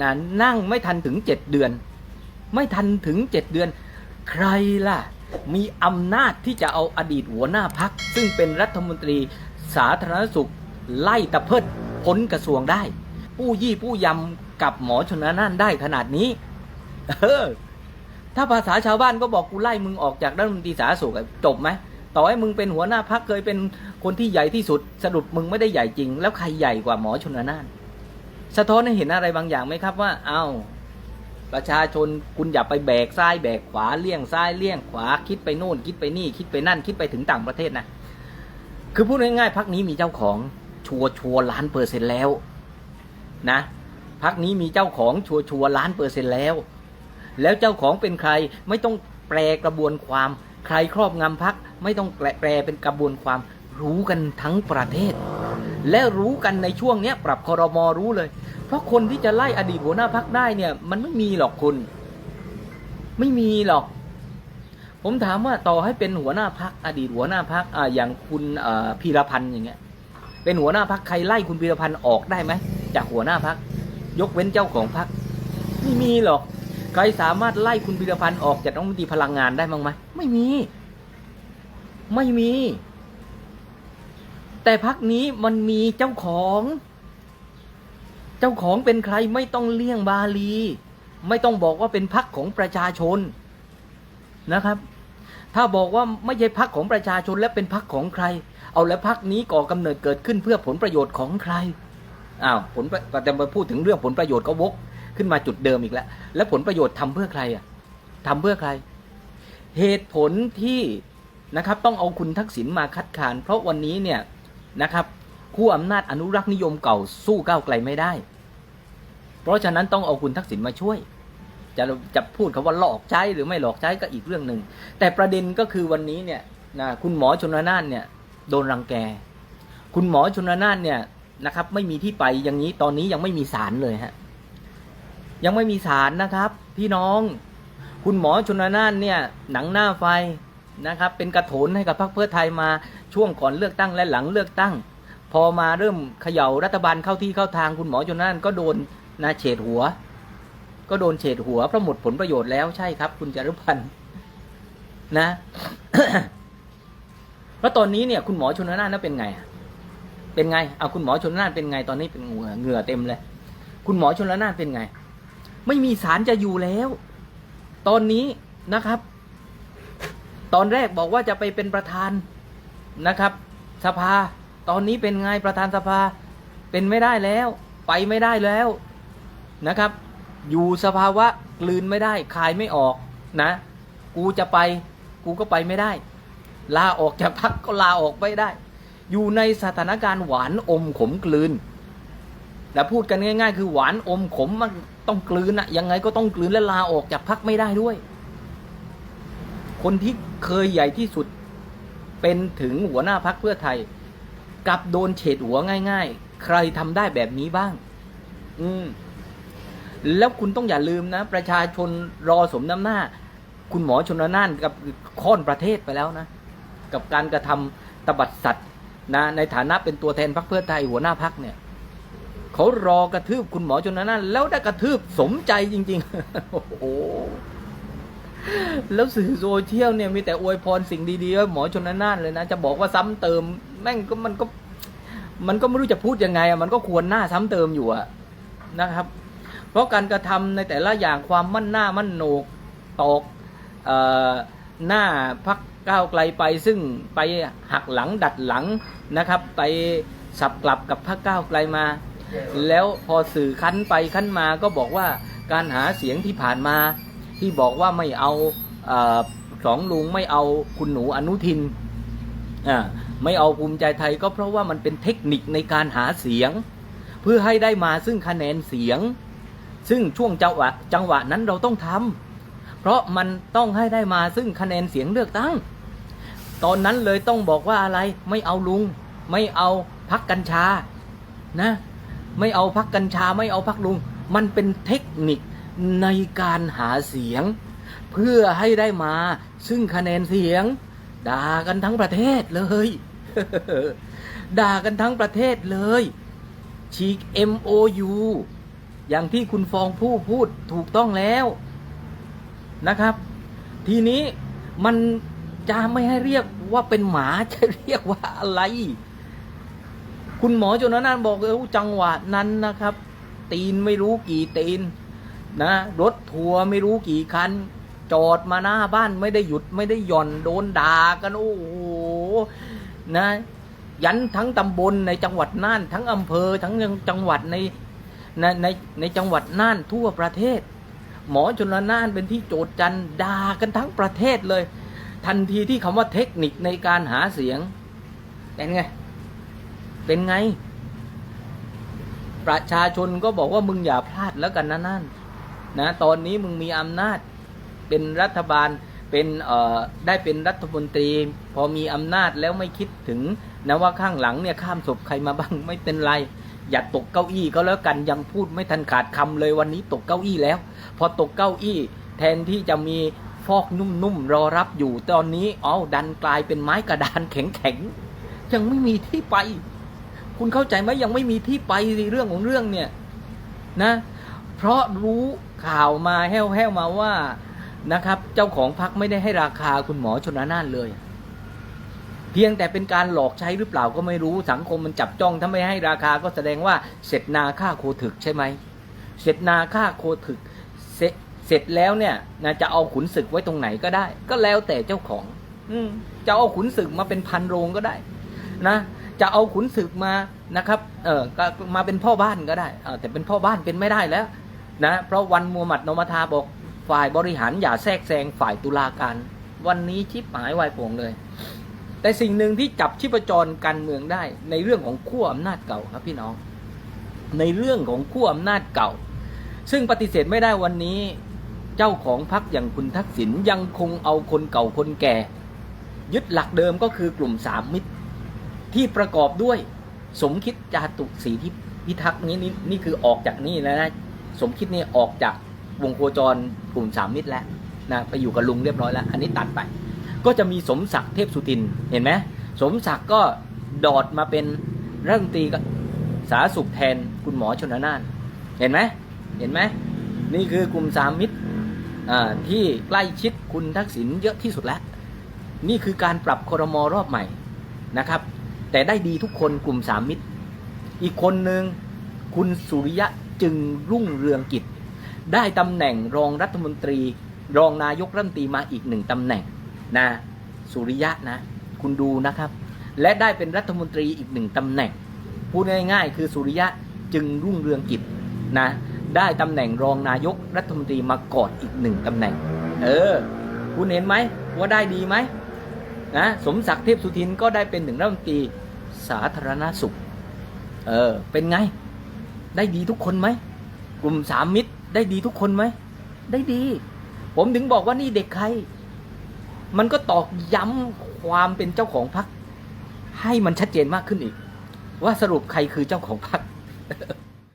นะนั่งไม่ทันถึงเจ็ดเดือน ไม่ทันถึงเจ็ดเดือน ใครล่ะ มีอำนาจที่จะเอาอดีตหัวหน้าพัก ซึ่งเป็นรัฐมนตรีสาธารณสุข ไล่ตะเพิดพ้นกระทรวงได้ ผู้ยี่ผู้ยำกับหมอชนน่านได้ขนาดนี้เออถ้าภาษาชาวบ้านก็บอกกูไล่มึงออกจากรัฐมนตรีสาธารณสุขจบไหมต่อให้มึงเป็นหัวหน้าพักเคยเป็นคนที่ใหญ่ที่สุด สรุปมึงไม่ได้ใหญ่จริง แล้วใครใหญ่กว่าหมอชนน่าน สะท้อนให้เห็นอะไรบางอย่างไหมครับว่า เอา้าประชาชนคุณอย่าไปแบกซ้ายแบกขวาเลี่ยงซ้ายเลี่ยงขวาคิดไปโน่นคิดไปนี่ คิดไปนั่นคิดไปถึงต่างประเทศนะ คือพูดง่ายๆพักนี้มีเจ้าของชัวร์ชัวร์ล้านเปอร์เซ็นต์แล้วนะพักนี้มีเจ้าของชัวร์ชัวร์ล้านเปอร์เซ็นต์แล้ว แล้วเจ้าของเป็นใครไม่ต้องแปลกระบวนความใครครอบงำพักไม่ต้องแปลแปลเป็นกระบวนความรู้กันทั้งประเทศ และรู้กันในช่วงเนี้ยปรับคอรมอรู้เลย เพราะคนที่จะไล่อดีตหัวหน้าพักได้เนี่ย มันไม่มีหรอกคุณ ไม่มีหรอก ผมถามว่าต่อให้เป็นหัวหน้าพักอดีตหัวหน้าพักอ่าอย่างคุณอ่าพีรพันธ์อย่างเงี้ย เป็นหัวหน้าพักใครไล่คุณพีรพันธ์ออกได้ไหมจากหัวหน้าพักยกเว้นเจ้าของพักไม่มีหรอก ใครสามารถไล่คุณพีรพันธ์ออกจากรัฐมนตรีพลังงานได้มั้งไหมไม่มี ไม่มี แต่พักนี้มันมีเจ้าของ เจ้าของเป็นใครไม่ต้องเลี่ยงบาลี ไม่ต้องบอกว่าเป็นพักของประชาชนนะครับ ถ้าบอกว่าไม่ใช่พักของประชาชนและเป็นพักของใคร เอาแล้วพักนี้ก่อกำเนิดเกิดขึ้นเพื่อผลประโยชน์ของใครอ้าวผลประแต่มาพูดถึงเรื่องผลประโยชน์ก็วกขึ้นมาจุดเดิมอีกแล้ว แล้วผลประโยชน์ทำเพื่อใครอะทำเพื่อใคร เหตุผลที่นะครับต้องเอาคุณทักษิณมาคัดค้านเพราะวันนี้เนี่ย นะครับคู่อำนาจอนุรักษ์นิยมเก่าสู้ก้าวไกลไม่ได้ เพราะฉะนั้นต้องเอาคุณทักษิณมาช่วย จะจะพูดคำว่าหลอกใช้หรือไม่หลอกใช้ก็อีกเรื่องหนึ่ง แต่ประเด็นก็คือวันนี้เนี่ยนะคุณหมอชนน่านเนี่ยโดนรังแก คุณหมอชนน่านเนี่ยนะครับไม่มีที่ไปอย่างนี้ตอนนี้ยังไม่มีศาลเลยฮะยังไม่มีศาลนะครับ พี่น้อง คุณหมอชนน่านเนี่ยหนังหน้าไฟ นะครับเป็นกระโถนให้กับพรรคเพื่อไทยมาช่วงก่อนเลือกตั้งและหลังเลือกตั้ง พอมาเริ่มเขย่ารัฐบาลเข้าที่เข้าทางคุณหมอชนน่านก็โดนนาเฉดหัว ก็โดนเฉดหัวเพราะหมดผลประโยชน์แล้วใช่ครับ คุณจารุพันธ์นะเพราะตอนนี้เนี่ยคุณหมอชนน่านเป็นไง เป็นไงเอาคุณหมอชนน่านเป็นไงตอนนี้เป็นเหงื่อเหงื่อเต็มเลย คุณหมอชนน่านเป็นไง ไม่มีสารจะอยู่แล้ว ตอนนี้นะครับ ตอนแรกบอกว่าจะไปเป็นประธานนะครับ สภา ตอนนี้เป็นไงประธานสภา เป็นไม่ได้แล้ว ไปไม่ได้แล้วนะครับ อยู่สภาวะกลืนไม่ได้คายไม่ออกนะ กูจะไป กูก็ไปไม่ได้ ลาออกจากพักก็ลาออกไม่ได้ อยู่ในสถานการณ์หวานอมขมกลืนแต่พูดกันง่าย ๆ คือหวานอมขมมันต้องกลืนอะยังไงก็ต้องกลืนและลาออกจากพักไม่ได้ด้วย คนที่ เคยใหญ่ที่สุดเป็นถึงหัวหน้าพักเพื่อไทย กับโดนเฉดหัวง่าย ๆ ใครทำได้แบบนี้บ้าง อืม แล้วคุณต้องอย่าลืมนะ ประชาชนรอสมน้ำหน้า คุณหมอชนน่านกับค่อนประเทศไปแล้วนะ กับการกระทำตบัดสัตว์นะในฐานะเป็นตัวแทนพรรคเพื่อไทยหัวหน้าพักเนี่ยเขารอกระทืบคุณหมอชนน่านแล้วได้กระทืบสมใจจริง ๆ โอ้โห แล้วสื่อโซเชียลเนี่ยมีแต่อวยพรสิ่งดีๆว่าหมอชนน่านเลยนะ จะบอกว่าซ้ำเติม แม่งก็มันก็ มันก็ไม่รู้จะพูดยังไงอะมันก็ควรหน้าซ้ำเติมอยู่อะนะครับ เพราะการกระทำในแต่ละอย่างความมั่นหน้ามั่นโหนกตอกอหน้าพักก้าวไกลไป ซึ่งไปหักหลังดัดหลังนะครับ ไปสับกลับกับพักก้าวไกลมา แล้วพอสื่อคั้นไปคั้นมาก็บอกว่าการหาเสียงที่ผ่านมา ที่บอกว่าไม่เอาอสองลุงไม่เอาคุณหนูอนุทินไม่เอาภูมิใจไทยก็เพราะว่ามันเป็นเทคนิคในการหาเสียง เพื่อให้ได้มาซึ่งคะแนนเสียง ซึ่งช่วงจังหวะจังหวะนั้นเราต้องทำเพราะมันต้องให้ได้มาซึ่งคะแนนเสียงเลือกตั้ง ตอนนั้นเลยต้องบอกว่าอะไรไม่เอาลุง ไม่เอาพักกัญชานะ ไม่เอาพักกัญชาไม่เอาพักลุง มันเป็นเทคนิค ในการหาเสียง เพื่อให้ได้มาซึ่งคะแนนเสียง ด่ากันทั้งประเทศเลย ด่ากันทั้งประเทศเลยฉีก MOU อย่างที่คุณฟองผู้พูดถูกต้องแล้วนะครับ ทีนี้มันจะไม่ให้เรียกว่าเป็นหมาจะเรียกว่าอะไร คุณหมอจนนานบอกเออจังหวะนั้นนะครับ ตีนไม่รู้กี่ตีน นะรถทัวร์ไม่รู้กี่คัน จอดมาหน้าบ้านไม่ได้หยุดไม่ได้หย่อนโดนด่ากันโอ้โหนะ ยันทั้งตำบลในจังหวัดน่าน ทั้งอำเภอทั้งจังหวัดในในในในจังหวัดน่านทั่วประเทศ หมอชนละนานเป็นที่โจทย์จันด่ากันทั้งประเทศเลย ทันทีที่คำว่าเทคนิคในการหาเสียง เป็นไง เป็นไง ประชาชนก็บอกว่ามึงอย่าพลาดแล้วกันนะนั่น นะตอนนี้มึงมีอำนาจเป็นรัฐบาลเป็นเอ่อได้เป็นรัฐมนตรี พอมีอำนาจแล้วไม่คิดถึงนะว่าข้างหลังเนี่ยข้ามศพใครมาบ้างไม่เป็นไร อย่าตกเก้าอี้ก็แล้วกันยังพูดไม่ทันขาดคำเลยวันนี้ตกเก้าอี้แล้ว พอตกเก้าอี้ แทนที่จะมีฟอกนุ่มๆรอรับอยู่ตอนนี้เอาดันกลายเป็นไม้กระดานแข็งๆยังไม่มีที่ไป คุณเข้าใจไหมยังไม่มีที่ไปเรื่องของเรื่องเนี่ยนะ เพราะรู้ ข่าวมาแห้วๆมาว่านะครับ เจ้าของพักไม่ได้ให้ราคาคุณหมอชนน่านเลย เพียงแต่เป็นการหลอกใช้หรือเปล่าก็ไม่รู้สังคมมันจับจ้องถ้าไม่ให้ราคาก็แสดงว่าเสร็จนาค่าโคถึกใช่ไหมเสร็จนาค่าโคถึกเสร็จเสร็จแล้วเนี่ยนะจะเอาขุนศึกไว้ตรงไหนก็ได้ ก็แล้วแต่เจ้าของ อืมจะเอาขุนศึกมาเป็นพันโรงก็ได้ นะจะเอาขุนศึกมานะครับ เออก็มาเป็นพ่อบ้านก็ได้เออแต่เป็นพ่อบ้านเป็นไม่ได้แล้ว นะเพราะวันมูฮัมหมัดนอมาทาบอกฝ่ายบริหารอย่าแทรกแซงฝ่ายตุลาการ วันนี้ชิบหายวายโป่งเลย แต่สิ่งหนึ่งที่จับชีพจรการเมืองได้ ในเรื่องของขั้วอำนาจเก่าครับพี่น้อง ในเรื่องของขั้วอำนาจเก่า ซึ่งปฏิเสธไม่ได้วันนี้ เจ้าของพรรคอย่างคุณทักษิณยังคงเอาคนเก่าคนแก่ ยึดหลักเดิมก็คือกลุ่มสามมิตร ที่ประกอบด้วยสมคิดจาตุศรีที่พิทักษ์นี้นี่นี่คือออกจากนี่แล้วนะ สมคิดนี่ออกจากวงโคจรกลุ่มสามมิตรแล้วนะไปอยู่กับลุงเรียบร้อยแล้ว อันนี้ตัดไป ก็จะมีสมศักดิ์เทพสุทินเห็นไหมสมศักดิ์ก็ดอดมาเป็นรัฐมนตรีสาธารณสุขแทนคุณหมอชนน่านเห็นไหมเห็นไหมนี่คือกลุ่มสามมิตรอ่าที่ใกล้ชิดคุณทักษิณเยอะที่สุดแล้ว นี่คือการปรับครมอรอบใหม่นะครับ แต่ได้ดีทุกคนกลุ่มสามมิตร อีกคนหนึ่งคุณสุริยะ จึงรุ่งเรืองกิจ ได้ตำแหน่งรองรัฐมนตรี รองนายกรัฐมนตรีมาอีกหนึ่งตำแหน่งนะสุริยะนะ คุณดูนะครับ และได้เป็นรัฐมนตรีอีกหนึ่งตำแหน่งพูดง่ายๆ คือสุริยะจึงรุ่งเรืองกิจนะได้ตำแหน่งรองนายกรัฐมนตรีมาก่อนอีกหนึ่งตำแหน่ง เออ คุณเห็นไหมว่าได้ดีไหมนะสมศักดิ์เทพสุทินก็ได้เป็นหนึ่งรัฐมนตรีสาธารณสุข เออ เป็นไง ได้ดีทุกคนไหมกลุ่มสามมิตรได้ดีทุกคนไหมได้ดี ผมถึงบอกว่านี่เด็กใคร มันก็ตอกย้ำความเป็นเจ้าของพรรคให้มันชัดเจนมากขึ้นอีก ว่าสรุปใครคือเจ้าของพรรค